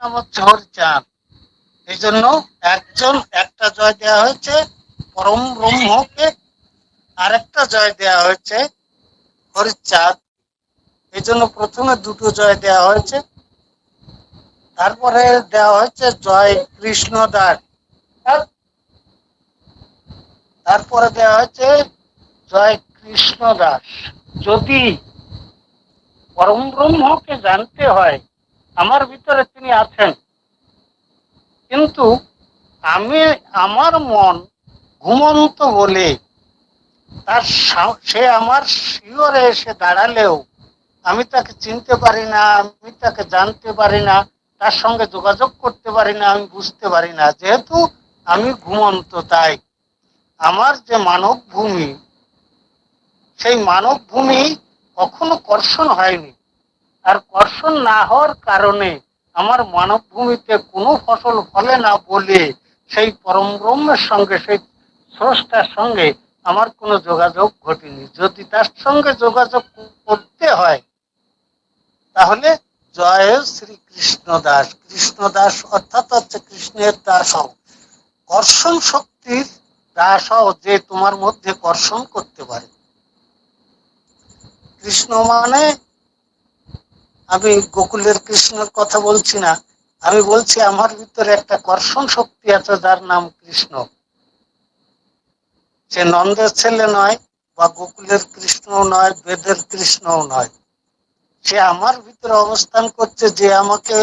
নাম হচ্ছে হরিচাঁদ। এই জন্য একজন, একটা জয় দেওয়া হয়েছে, পরম ব্রহ্মকে আরেকটা জয় দেওয়া হয়েছে হরিচাঁদ। এই জন্য প্রথমে দুটো জয় দেওয়া হয়েছে। তারপরে দেওয়া হয়েছে জয় কৃষ্ণ দাস তারপরে দেওয়া হয়েছে জয় কৃষ্ণ দাস যদি পরম ব্রহ্মকে জানতে হয় আমার ভিতরে তিনি আছেন। কিন্তু আমি, আমার মন ঘুমন্ত বলে তার সে আমার শিওরে এসে দাঁড়ালেও আমি তাকে চিনতে পারি না, আমি তাকে জানতে পারি না, তার সঙ্গে যোগাযোগ করতে পারি না, আমি বুঝতে পারি না। যেহেতু আমি ঘুমন্ত, তাই আমার যে মানব ভূমি সেই মানব ভূমি কখনো কর্ষণ হয়নি। আর কর্ষণ না হওয়ার কারণে আমার মানব ভূমিতে কোনো ফসল ফলে না বলে সেই পরম ব্রহ্মের সঙ্গে, সেই স্রষ্টার সঙ্গে আমার কোনো যোগাযোগ ঘটেনি। যদি তার সঙ্গে যোগাযোগ করতে হয়, তাহলে জয় শ্রী কৃষ্ণ দাস কৃষ্ণ দাস অর্থাৎ হচ্ছে কৃষ্ণের দাস হও। কর্ষণ শক্তির দাস হও যে তোমার মধ্যে কর্ষণ করতে পারে। কৃষ্ণ মানে আমি গোকুলের কৃষ্ণের কথা বলছি না। আমি বলছি আমার ভিতরে একটা কর্ষণ শক্তি আছে যার নাম কৃষ্ণ। সে নন্দের ছেলে নয় বা গোকুলের কৃষ্ণ নয়, বেদের কৃষ্ণও নয়। সে আমার ভিতরে অবস্থান করছে যে আমাকে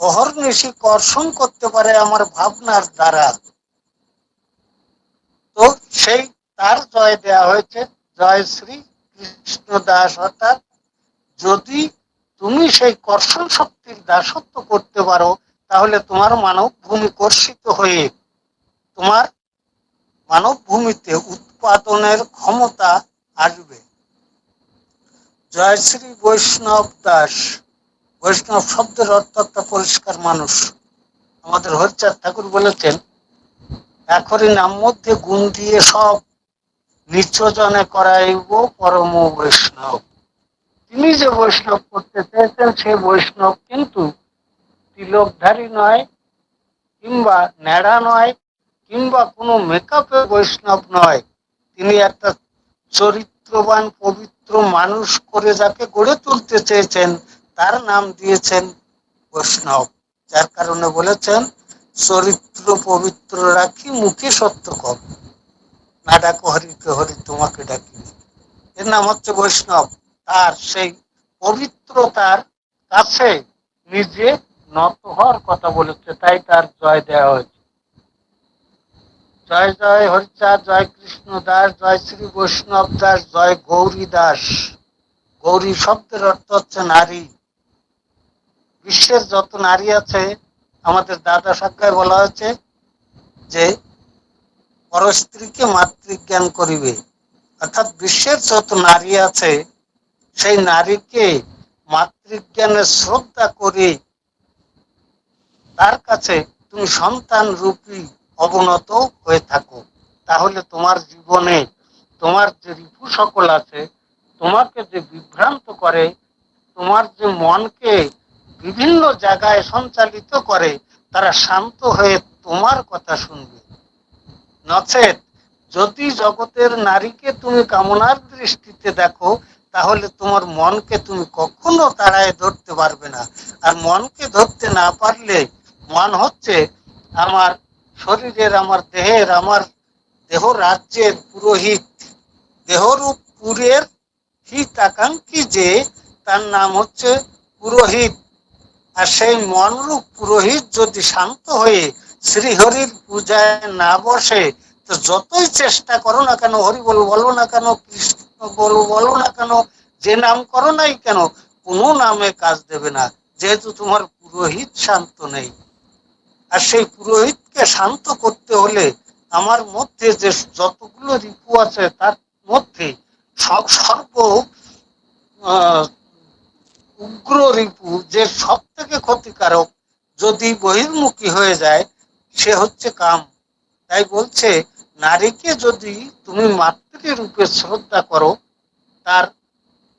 অহর্নিশি কর্ষণ করতে পারে আমার ভাবনার দ্বারা। তো সেই তার জয় দেয়া হয়েছে। জয় শ্রী কৃষ্ণ দাস অর্থাৎ যদি তুমি সেই কর্ষণ শক্তির দাসত্ব করতে পারো, তাহলে তোমার মানব ভূমি কর্ষিত হয়ে তোমার মানব ভূমিতে উৎপাদনের ক্ষমতা আসবে। জয়শ্রী বৈষ্ণব দাস। বৈষ্ণব শব্দের অর্থ একটা পরিষ্কার মানুষ। আমাদের হরিচাঁদ ঠাকুর বলেছেন এখনই নাম মধ্যে গুণ দিয়ে সব নিচজনে করাইব পরম বৈষ্ণব। তিনি যে বৈষ্ণব করতে চেয়েছেন সে বৈষ্ণব কিন্তু তিলকধারী নয়, কিংবা ন্যাড়া নয়, কিংবা কোনো মেকআপে বৈষ্ণব নয়। তিনি একটা চরিত্রবান, পবিত্র মানুষ করে যাকে গড়ে তুলতে চেয়েছেন, তার নাম দিয়েছেন বৈষ্ণব, যার কারণে বলেছেন, চরিত্র পবিত্র রাখি, মুখে সত্য কম। না ডাকো হরিকে, হরি তোমাকে ডাকি এর নাম হচ্ছে বৈষ্ণব। তার সেই পবিত্রতার কাছে নিজে নত হওয়ার কথা বলেছে, তাই তার জয় দেওয়া হয়েছে। জয় জয় হরিচাঁদ জয় কৃষ্ণ দাস, জয় শ্রী বৈষ্ণব দাস, জয় গৌরী দাস। গৌরী শব্দের অর্থ হচ্ছে নারী। বিশ্বের যত নারী আছে, আমাদের দাদা সাক্ষায় বলা হয়েছে যে, পরস্ত্রীকে মাতৃজ্ঞান করিবে। অর্থাৎ বিশ্বের যত নারী আছে সেই নারীকে মাতৃজ্ঞানের শ্রদ্ধা করে তার কাছে তুমি সন্তান রূপী অবনত হয়ে থাকো। তাহলে তোমার জীবনে তোমার যে রিপু সকল আছে, তোমাকে যে বিভ্রান্ত করে, তোমার যে মনকে বিভিন্ন জায়গায় সঞ্চালিত করে, তারা শান্ত হয়ে তোমার কথা শুনবে। নচেত যদি জগতের নারীকে তুমি কামনার দৃষ্টিতে দেখো তাহলে তোমার মনকে তুমি কখনো তাড়ায় ধরতে পারবে না। আর মনকে ধরতে না পারলে মন হচ্ছে আমার শরীরের, আমার দেহের, আমার দেহ রাজ্যের পুরোহিত। দেহরূপ পুরের হিত আকাঙ্ক্ষী যে, তার নাম হচ্ছে পুরোহিত। আর সেই মনরূপ পুরোহিত যদি শান্ত হয়ে শ্রীহরির পূজায় না বসে, তো যতই চেষ্টা করো না কেন হরি বল বলো না কেন, কৃষ্ণ বল, বলো না কেন? যে নাম করো নাই কেন? কোনো নামে কাজ দেবে না। যেহেতু তোমার পুরোহিত শান্ত নেই। আর সেই পুরোহিতকে শান্ত করতে হলে আমার মধ্যে যে যতগুলো রিপু আছে, তার মধ্যে সব সর্ব উগ্র রিপু, যে সব থেকে ক্ষতিকারক, যদি বহির্মুখী হয়ে যায়, সে হচ্ছে কাম। তাই বলছে নারীকে যদি তুমি মাতৃরূপে শ্রদ্ধা করো, তার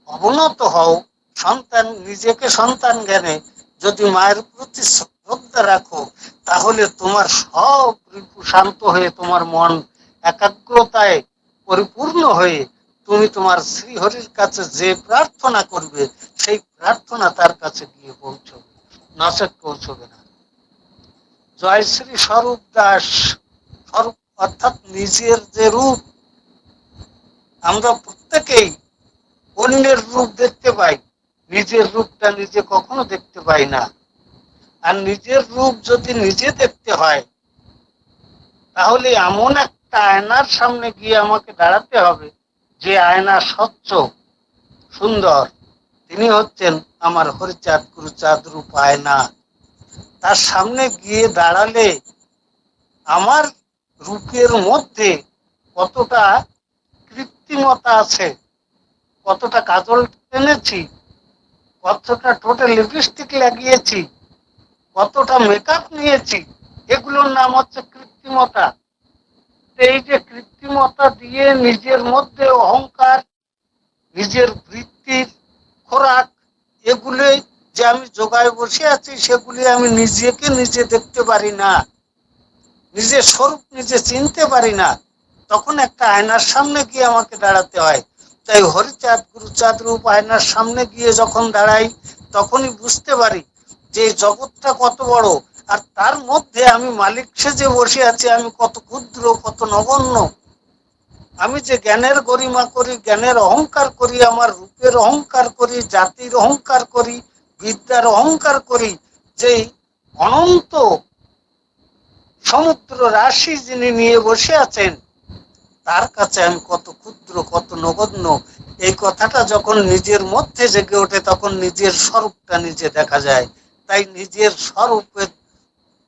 অবনত হও, সন্তান, নিজেকে সন্তান জ্ঞানে যদি মায়ের প্রতি শ্রদ্ধা রাখো, তাহলে তোমার সব রিপু শান্ত হয়ে তোমার মন একাগ্রতায় পরিপূর্ণ হয়ে তুমি তোমার শ্রীহরির কাছে যে প্রার্থনা করবে, সেই প্রার্থনা তার কাছে গিয়ে পৌঁছবে নচেত পৌঁছবে না। জয় শ্রী স্বরূপ দাস, স্বরূপ অর্থাৎ নিজের যে রূপ, আমরা প্রত্যেকেই অন্যের রূপ দেখতে পাই। নিজের রূপটা নিজে কখনো দেখতে পাই না। আর নিজের রূপ যদি নিজে দেখতে হয়, তাহলে এমন একটা আয়নার সামনে গিয়ে আমাকে দাঁড়াতে হবে যে আয়না স্বচ্ছ, সুন্দর। তিনি হচ্ছেন আমার হরিচাঁদ গুরুচাঁদ রূপ আয়না। তার সামনে গিয়ে দাঁড়ালে আমার রূপের মধ্যে কতটা কৃত্রিমতা আছে, কতটা কাজল টেনেছি, কতটা টোটাল লিপস্টিক লাগিয়েছি, কতটা মেকআপ নিয়েছি, এগুলোর নাম হচ্ছে কৃত্রিমতা। এই যে কৃত্রিমতা দিয়ে নিজের মধ্যে অহংকার, নিজের বৃত্তির খোরাক এগুলি যে আমি যোগায় বসে আছি, সেগুলি আমি নিজেকে নিজে দেখতে পারি না। নিজের স্বরূপ নিজে চিনতে পারি না, তখন একটা আয়নার সামনে গিয়ে আমাকে দাঁড়াতে হয়। তাই হরিচাঁদ, গুরুচাঁদ রূপ আয়নার সামনে গিয়ে যখন দাঁড়াই, তখনই বুঝতে পারি যে জগৎটা কত বড়, আর তার মধ্যে আমি মালিক সেজে বসে আছি, আমি কত ক্ষুদ্র, কত নগণ্য। আমি যে জ্ঞানের গরিমা করি, জ্ঞানের অহংকার করি, আমার রূপের অহংকার করি, জাতির অহংকার করি, বিদ্যার অহংকার করি যে অনন্ত সমুদ্র রাশি যিনি নিয়ে বসে আছেন, তার কাছে আমি কত ক্ষুদ্র, কত নগণ্য। এই কথাটা যখন নিজের মধ্যে জেগে ওঠে, তখন নিজের স্বরূপটা নিজে দেখা যায়। তাই নিজের স্বরূপের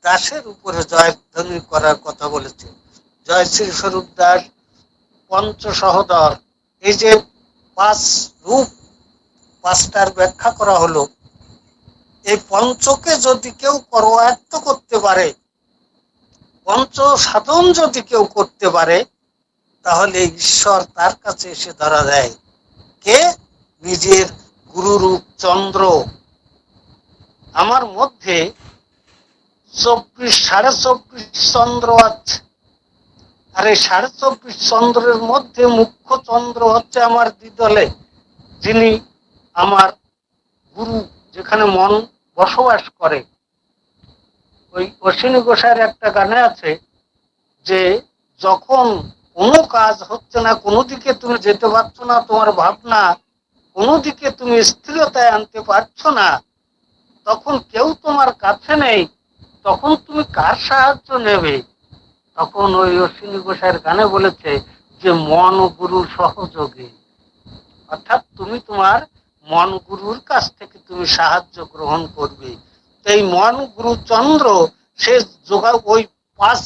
দাসের উপরে জয়ধ্বনি করার কথা বলেছে। জয় শ্রী স্বরূপ দাস পঞ্চ সহদর এই যে পাঁচ রূপ, পাঁচটার ব্যাখ্যা করা হলো। এই পঞ্চকে যদি কেউ করোয়ায়ত্ত করতে পারে পঞ্চ সাধন যদি কেউ করতে পারে, তাহলে ঈশ্বর তার কাছে এসে ধরা দেয়। কে? নিজের গুরুরূপ চন্দ্র। আমার মধ্যে চব্বিশ, সাড়ে চব্বিশ চন্দ্র আছে। আর এই সাড়ে চব্বিশ চন্দ্রের মধ্যে মুখ্য চন্দ্র হচ্ছে আমার দ্বিদলে, যিনি আমার গুরু, যেখানে মন বসবাস করে। ওই অশ্বিনী গোসাইয়ের একটা গানে আছে যে, যখন কোনো কাজ হচ্ছে না, কোনো দিকে তুমি যেতে পারছ না, তোমার ভাবনা কোনো দিকে তুমি স্থিরতায় আনতে পারছ না, তখন কেউ তোমার কাছে নেই, তখন তুমি কার সাহায্য নেবে? তখন ওই অশ্বিনী গোসাইয়ের গানে বলেছে যে, মন গুরু সহযোগে। অর্থাৎ তুমি তোমার মন গুরুর কাছ থেকে তুমি সাহায্য গ্রহণ করবে। এই মন গুরু চন্দ্র সে যোগা ওই পাঁচ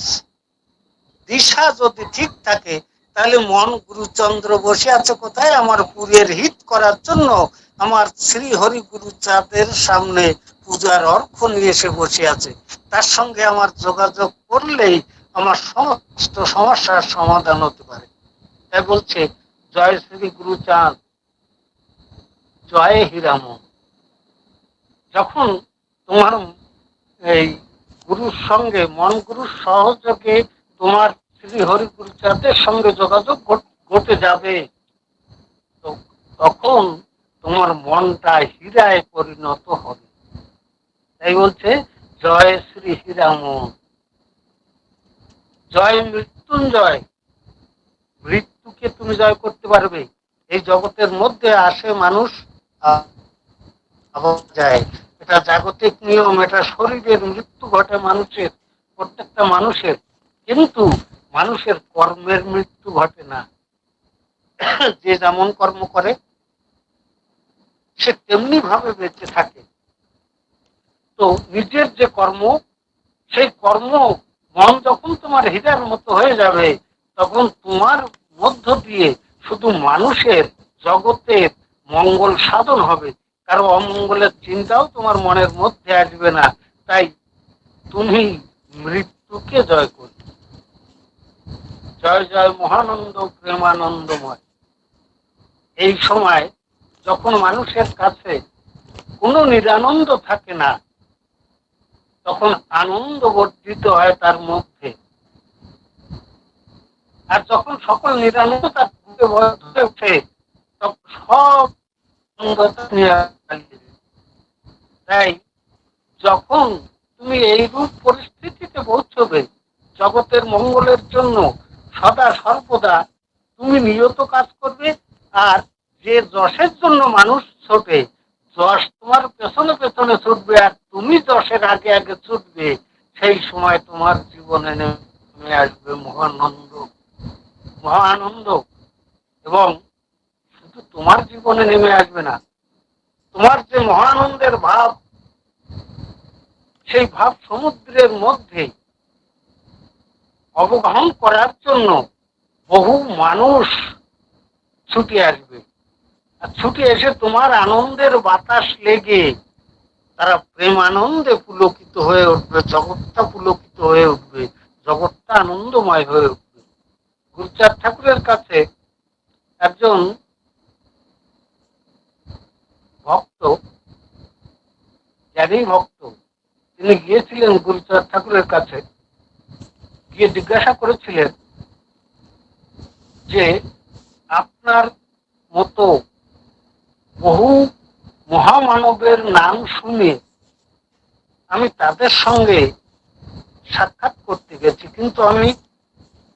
দিশা যদি ঠিক থাকে, তাহলে মন গুরুচন্দ্র বসে আছে কোথায়? আমার পুরের হিত করার জন্য আমার শ্রী হরি গুরু চাঁদের সামনে পূজার অর্ঘ নিয়ে এসে বসে আছে। তার সঙ্গে আমার যোগাযোগ করলেই আমার সমস্ত সমস্যার সমাধান হতে পারে। তাই বলছে, জয় শ্রী গুরু চাঁদ, জয় হিরাম যখন তোমার, এই গুরুর সঙ্গে, মন গুরুর সহযোগে তোমার শ্রী হরি গুরু সঙ্গে যোগাযোগ ঘটে যাবে। তখন তোমার মনটা হীরায় পরিণত হবে। তাই বলছে, জয় শ্রী হীরাম জয় মৃত্যুঞ্জয়। মৃত্যুকে তুমি জয় করতে পারবে। এই জগতের মধ্যে আসে মানুষ যায়। এটা জাগতিক নিয়ম, এটা শরীরের মৃত্যু ঘটে মানুষের, প্রত্যেকটা মানুষের। কিন্তু মানুষের কর্মের মৃত্যু ঘটে না। যে যেমন কর্ম করে, সে তেমনি ভাবে বেঁচে থাকে। তো নিজের যে কর্ম, সেই কর্ম মন যখন তোমার হৃদয়ের মতো হয়ে যাবে, তখন তোমার মধ্য দিয়ে শুধু মানুষের জগতের মঙ্গল সাধন হবে। কারও অমঙ্গলের চিন্তাও তোমার মনের মধ্যে আসবে না। তাই তুমি মৃত্যুকে জয় করবে জয় জয় মহানন্দ, প্রেমানন্দময়। এই সময় যখন মানুষের কাছে কোনো নিরানন্দ থাকে না, তখন আনন্দ বর্ধিত হয় তার মধ্যে। আর যখন সকল নিরানন্দ তার বুকে ভরে ওঠে তখন সব তাই যখন তুমি এই রূপ পরিস্থিতিতে পৌঁছবে, জগতের মঙ্গলের জন্য সদা সর্বদা তুমি নিয়ত কাজ করবে আর যে যশের জন্য মানুষ ছোটে, যশ তোমার পেছনে পেছনে ছুটবে আর তুমি যশের আগে আগে ছুটবে, সেই সময় তোমার জীবনে নেমে আসবে মহানন্দ মহানন্দ এবং শুধু তোমার জীবনে নেমে আসবে না। তোমার যে মহানন্দের ভাব, সেই ভাব সমুদ্রের মধ্যে অবগাহন করার জন্য বহু মানুষ ছুটে আসবে। আর ছুটে এসে তোমার আনন্দের বাতাস লেগে তারা প্রেম আনন্দে পুলকিত হয়ে উঠবে, জগৎটা পুলকিত হয়ে উঠবে, জগৎটা আনন্দময় হয়ে উঠবে। গুরুচার ঠাকুরের কাছে একজন ভক্ত, জ্ঞানী ভক্ত, তিনি গিয়েছিলেন গুরুচাঁদ ঠাকুরের কাছে, গিয়ে জিজ্ঞাসা করেছিলেন যে, আপনার মতো বহু মহামানবের নাম শুনে আমি তাদের সঙ্গে সাক্ষাৎ করতে গেছি, কিন্তু আমি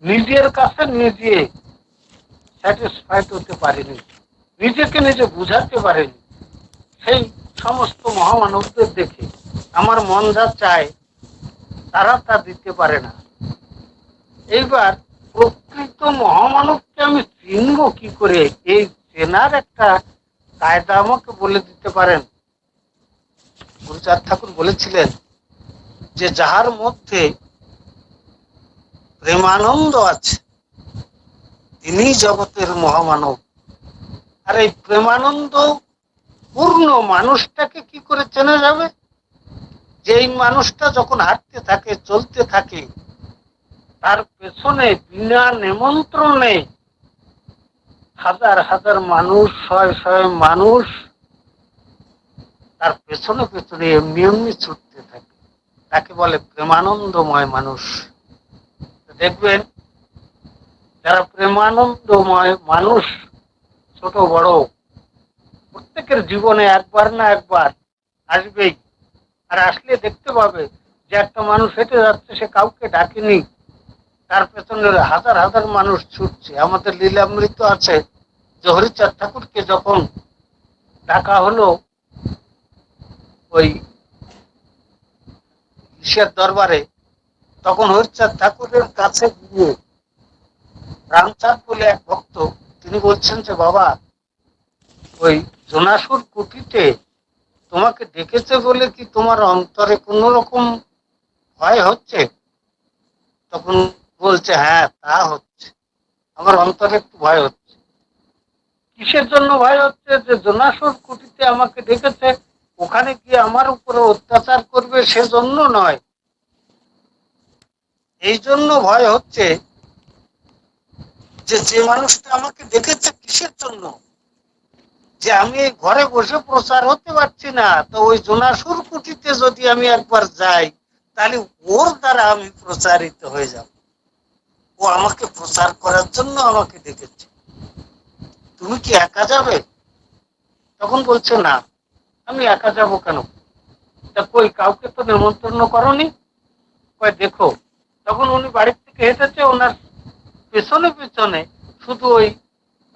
নিজের কাছে নিজে স্যাটিসফাইড হতে পারিনি, নিজেকে নিজে বুঝাতে পারিনি। সেই সমস্ত মহামানবদের দেখে আমার মন যা চায়, তারা তা দিতে পারে না। এইবার প্রকৃত মহামানবকে আমি চিনব কি করে? এই চেনার একটা কায়দা আমাকে বলে দিতে পারেন। গুরুচার ঠাকুর বলেছিলেন যে, যাহার মধ্যে প্রেমানন্দ আছে তিনি জগতের মহামানব। আর এই প্রেমানন্দ পূর্ণ মানুষটাকে কি করে চেনা যাবে? যেই মানুষটা যখন হাঁটতে থাকে, চলতে থাকে, তার পেছনে বিনা নিমন্ত্রণে হাজার হাজার মানুষ, শয় শয় মানুষ, তার পেছনে পেছনে এমনি এমনি ছুটতে থাকে। তাকে বলে প্রেমানন্দময় মানুষ। দেখবেন, যারা প্রেমানন্দময় মানুষ, ছোট বড় প্রত্যেকের জীবনে একবার না একবার আসবেই। আর আসলে দেখতে পাবে যে একটা মানুষ হেঁটে যাচ্ছে, সে কাউকে ডাকেনি। তার পেছনে হাজার হাজার মানুষ ছুটছে। আমাদের লীলামৃত আছে যে হরিচাঁদ ঠাকুরকে যখন ডাকা হলো, ওই ঈশ্বর দরবারে, তখন হরিচাঁদ ঠাকুরের কাছে গিয়ে রামচাঁদ বলে এক ভক্ত, তিনি বলছেন যে, বাবা ওই জোনাসুর কুটিতে তোমাকে ডেকেছে বলে কি তোমার অন্তরে কোনো রকম ভয় হচ্ছে? তখন বলছে হ্যাঁ তা হচ্ছে। আমার অন্তরে একটু ভয় হচ্ছে। কিসের জন্য ভয় হচ্ছে? যে জোনাসুর কুটিতে আমাকে ডেকেছে ওখানে গিয়ে আমার উপরে অত্যাচার করবে সেজন্য নয়। এই জন্য ভয় হচ্ছে যে যে মানুষটা আমাকে দেখেছে কিসের জন্য? যে আমি ঘরে বসে প্রচার হতে পারছি না, তো ওই জোনাসুর কুটিতে যদি আমি একবার যাই, তাহলে ওর দ্বারা আমি প্রচারিত হয়ে যাব। ও আমাকে প্রচার করার জন্য আমাকে ডেকেছে। তুমি কি একা যাবে? তখন বলছে, না, আমি একা যাব কেন? তা কই, কাউকে তো নেমন্তন্ন করনি? কয় দেখো, তখন উনি বাড়ির থেকে হেঁটেছে, ওনার পেছনে পেছনে শুধু ওই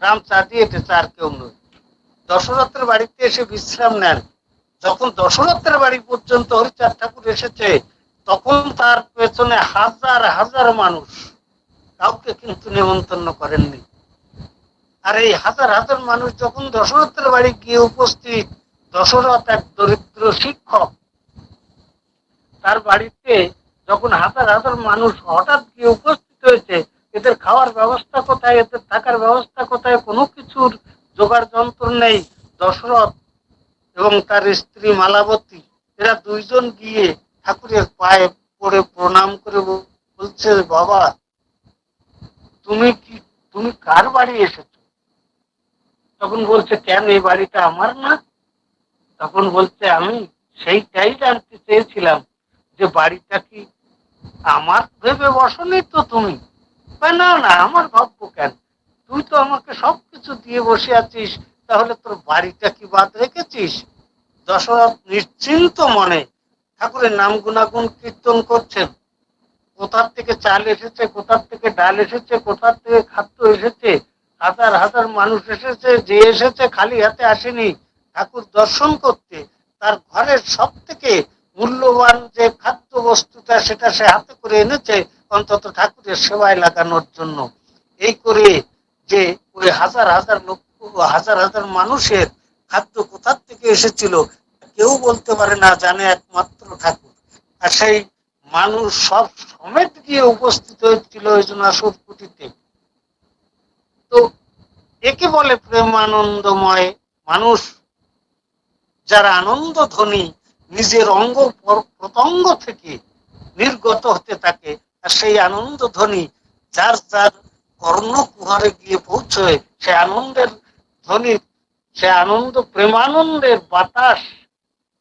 রাম চাঁদি হেঁটেছে, আর কেউ নয়। দশরথের বাড়িতে এসে বিশ্রাম নেন। যখন দশরথের বাড়ি পর্যন্ত হরিচাঁদ ঠাকুর এসেছে, তখন তার পেছনে হাজার হাজার মানুষ কাউকে কিন্তু নেমন্তন্ন করেননি। আর এই হাজার হাজার মানুষ যখন দশরথের বাড়ি গিয়ে উপস্থিত, দশরথ এক দরিদ্র শিক্ষক। তার বাড়িতে যখন হাজার হাজার মানুষ হঠাৎ গিয়ে উপস্থিত হয়েছে, এদের খাওয়ার ব্যবস্থা কোথায়, এদের থাকার ব্যবস্থা কোথায়, কোনো কিছুর জোগাড় যন্ত্র নেই, দশরথ এবং তার স্ত্রী মালাবতী, এরা দুইজন গিয়ে ঠাকুরের পায়ে পড়ে প্রণাম করে বলছে, বাবা, তুমি কি, তুমি কার বাড়ি এসেছ? তখন বলছে, কেন, এই বাড়িটা আমার না? তখন বলছে, আমি সেইটাই জানতে চেয়েছিলাম যে বাড়িটা কি আমার ভেবে বসনি তো তুমি? না না, আমার ভাববো কেন? তুই তো আমাকে সবকিছু দিয়ে বসে আছিস, তাহলে তোর বাড়িটা কি বাদ রেখেছিস? দশরথ নিশ্চিন্ত মনে ঠাকুরের নাম গুণাগুণ কীর্তন করছেন। কোথার থেকে চাল এসেছে, কোথার থেকে ডাল এসেছে, কোথার থেকে খাদ্য এসেছে? হাজার হাজার মানুষ এসেছে, যে এসেছে খালি হাতে আসেনি। ঠাকুর দর্শন করতে তার ঘরের সব থেকে মূল্যবান যে খাদ্য বস্তুটা, সেটা সে হাতে করে এনেছে অন্তত ঠাকুরের সেবায় লাগানোর জন্য। এই করে যে ওই হাজার হাজার লোক হাজার হাজার মানুষের খাদ্য কোথার থেকে এসেছিল, কেউ বলতে পারে না, জানে একমাত্র ঠাকুর। আর সেই মানুষ সব সমেত গিয়ে উপস্থিত হয়েছিল ওই জন্য কুটিতে। তো একে বলে প্রেমানন্দময় মানুষ, যারা আনন্দ ধ্বনি নিজের অঙ্গ প্র- প্রত্যঙ্গ থেকে নির্গত হতে থাকে। আর সেই আনন্দ ধ্বনি যার যার কর্ণ কুহারে গিয়ে পৌঁছয়। সে আনন্দের ধ্বনি, সে আনন্দ প্রেমানন্দের বাতাস,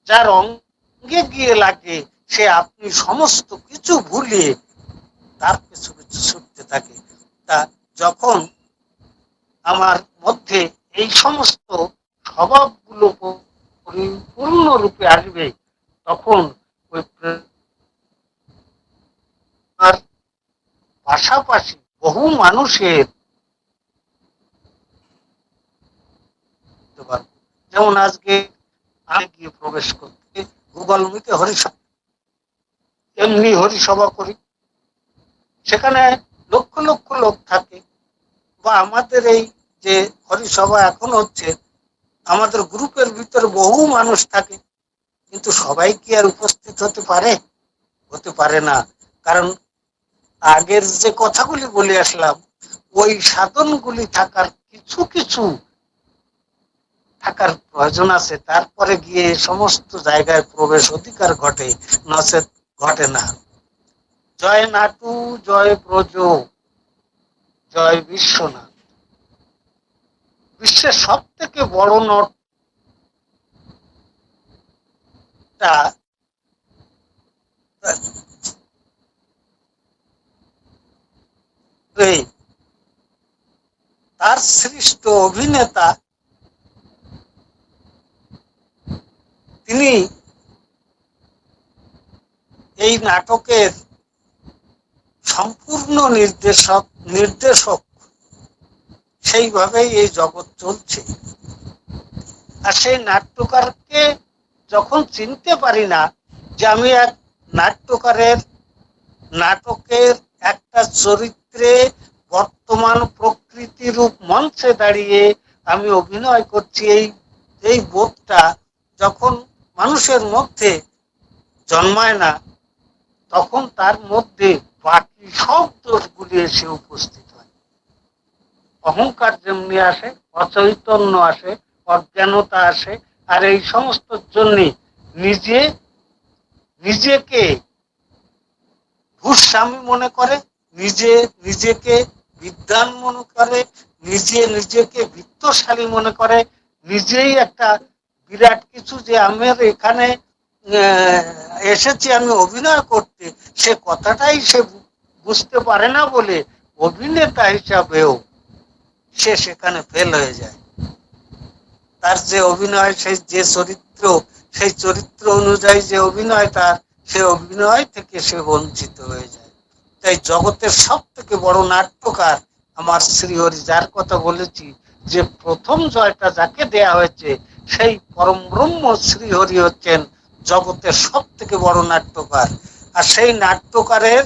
যার অঙ্গে গিয়ে লাগে, সে আপনি সমস্ত কিছু ভুলিয়ে তার কিছু কিছু ছুটতে থাকে। তা যখন আমার মধ্যে এই সমস্ত স্বভাবগুলো পরিপূর্ণরূপে আসবে, তখন মানুষের যেমন আজকে গিয়ে প্রবেশ করতে গুগল মিটে হরিসভা, এমনি হরিসভা করি। সেখানে লক্ষ লক্ষ লোক থাকে। বা আমাদের এই যে হরিসভা এখন হচ্ছে, আমাদের গ্রুপের ভিতরে বহু মানুষ থাকে। কিন্তু সবাই কি আর উপস্থিত হতে পারে? হতে পারে না। কারণ আগের যে কথাগুলি বলে আসলাম, ওই সাধনগুলি থাকার কিছু কিছু থাকার প্রয়োজন আছে। তারপরে গিয়ে সমস্ত জায়গায় প্রবেশ অধিকার ঘটে, নচেত ঘটে না। জয় নাটু, জয় ব্রজ, জয় বিশ্বনাথ। বিশ্বের সব থেকে বড় নটটা এই, তার সৃষ্ট অভিনেতা তিনি এই নাটকের সম্পূর্ণ নির্দেশক নির্দেশক সেইভাবেই এই জগৎ চলছে। আর সেই নাট্যকারকে যখন চিনতে পারি না যে আমি এক নাট্যকারের, নাটকের একটা চরিত্রে বর্তমান প্রকৃতি রূপ মঞ্চে দাঁড়িয়ে আমি অভিনয় করছি এই এই বোধটা। যখন মানুষের মধ্যে জন্মায় না, তখন তার মধ্যে বাকি সব দোষগুলি এসে উপস্থিত হয়। অহংকার যেমনি আসে, অচৈতন্য আসে, অজ্ঞানতা আসে, আর এই সমস্ত জন্য নিজে, নিজেকে ভূস্বামী মনে করে নিজে নিজেকে বিদ্যান মনে করে, নিজে নিজেকে বিত্তশালী মনে করে। নিজেই একটা বিরাট কিছু যে আমার এখানে এসেছি আমি অভিনয় করতে, সে কথাটাই সে বুঝতে পারে না বলে অভিনেতা হিসাবেও সে সেখানে ফেল হয়ে যায়। তার যে অভিনয় সেই যে চরিত্র, সেই চরিত্র অনুযায়ী যে অভিনয়, তার সে অভিনয় থেকে সে বঞ্চিত হয়ে যায়। তাই জগতের সব থেকে বড় নাট্যকার আমার শ্রীহরি যার কথা বলেছি যে প্রথম জয়টা যাকে দেয়া হয়েছে, সেই পরম ব্রহ্ম শ্রীহরি হচ্ছেন জগতের সব থেকে বড় নাট্যকার। আর সেই নাট্যকারের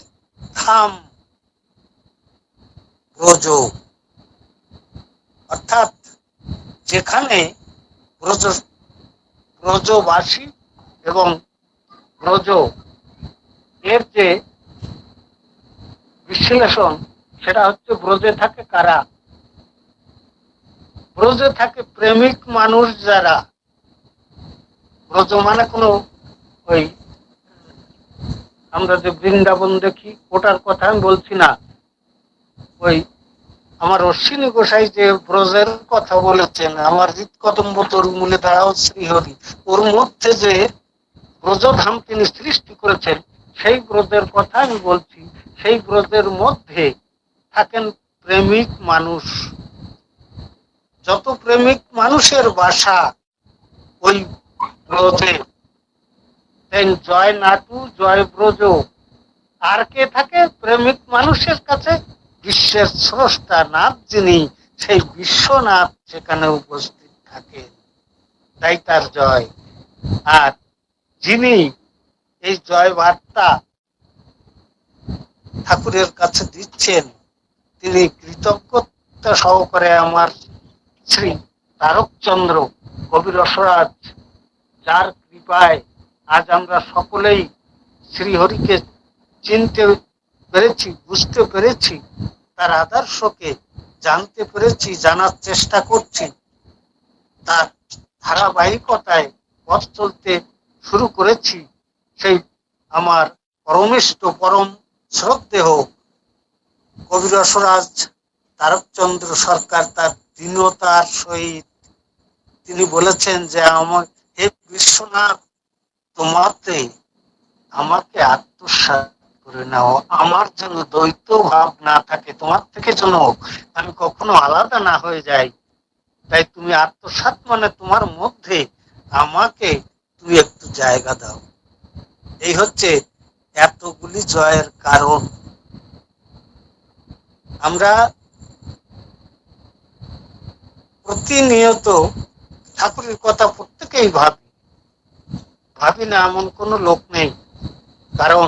ধাম ব্রজ। অর্থাৎ যেখানে ব্রজ, ব্রজবাসী এবং ব্রজ এর যে বিশ্লেষণ, সেটা হচ্ছে ব্রজে থাকে কারা? ব্রজে থাকে প্রেমিক মানুষ যারা। ব্রজ মানে কোনো ওই, আমরা যে বৃন্দাবন দেখি, ওটার কথা আমি বলছি না। ওই আমার অশ্বিনী গোসাই যে ব্রজের কথা বলেছেন, আমার হৃদকদম্ব তরুমূলে দাঁড়াও শ্রীহরি, ওর মধ্যে যে ব্রজধাম তিনি সৃষ্টি করেছেন সেই ব্রতের কথা আমি বলছি, সেই ব্রতের মধ্যে থাকেন প্রেমিক মানুষ। যত প্রেমিক মানুষের বাসা ওই ব্রতে। জয় নাটু, জয় ব্রজ। আর কে থাকে? প্রেমিক মানুষের কাছে বিশ্বের স্রষ্টা নাথ যিনি, সেই বিশ্বনাথ সেখানে উপস্থিত থাকেন। তাই তার জয়। আর যিনি এই জয় বার্তা ঠাকুরের কাছে দিচ্ছেন। তিনি কৃতজ্ঞতা সহকারে আমার শ্রী তারকচন্দ্র কবি রসরাজ, যার কৃপায় আজ আমরা সকলেই শ্রীহরিকে চিনতে পেরেছি, বুঝতে পেরেছি, তার আদর্শকে জানতে পেরেছি, জানার চেষ্টা করছি। তার ধারাবাহিকতায় পথ চলতে শুরু করেছি। সেই আমার পরমিষ্ট, পরম শ্রদ্ধেহ কবি রসরাজ তারকচন্দ্র সরকার তার দীনতার সহিত তিনি বলেছেন যে আমার, হে বিশ্বনাথ, তোমাতে আমাকে আত্মসাৎ করে নাও। আমার যেন দ্বৈত ভাব না থাকে, তোমার থেকে যেন আমি কখনো আলাদা না হয়ে যাই। তাই তুমি আত্মসাৎ মানে তোমার মধ্যে আমাকে তুমি একটু জায়গা দাও। এই হচ্ছে এতগুলি জয়ের কারণ। আমরা প্রতিনিয়ত ঠাকুরের কথা প্রত্যেকেই ভাবি। ভাবি না এমন কোনো লোক নেই। কারণ